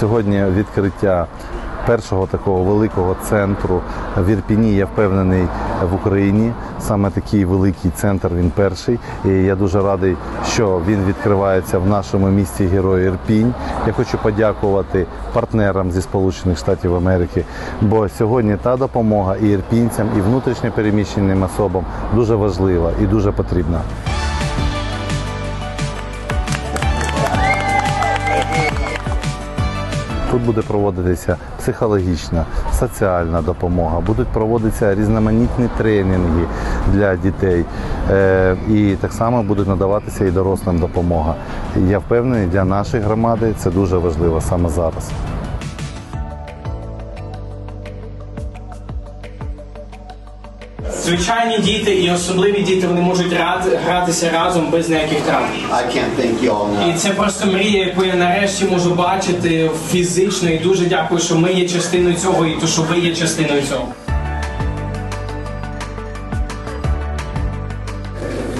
Сьогодні відкриття першого такого великого центру в Ірпіні, я впевнений, в Україні. Саме такий великий центр, він перший. І я дуже радий, що він відкривається в нашому місті Герой Ірпінь. Я хочу подякувати партнерам зі Сполучених Штатів Америки, бо сьогодні та допомога і ірпінцям, і внутрішньо переміщеним особам дуже важлива і дуже потрібна. Тут буде проводитися психологічна, соціальна допомога, будуть проводитися різноманітні тренінги для дітей. Е, І так само буде надаватися і дорослим допомога. Я впевнений, для нашої громади це дуже важливо саме зараз. Звичайні діти і особливі діти вони можуть рад- гратися разом без ніяких травм. I can't thank you all І це просто мрія, яку я нарешті можу бачити фізично. І дуже дякую, що ми є частиною цього, і то, що ви є частиною цього.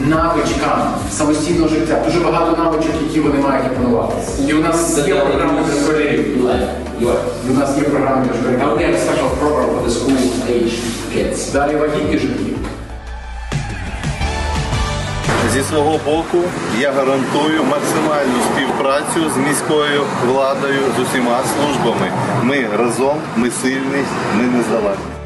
навичкам самостійного життя. Дуже багато навичок, які вони мають опанувати. І у нас є програми для школярів. І у нас є програми для школярів. Now we have a special program for the school age kids. Далі вагітні жінки. Зі свого боку я гарантую максимальну співпрацю з міською владою, з усіма службами. Ми разом, ми сильні, ми не здавані.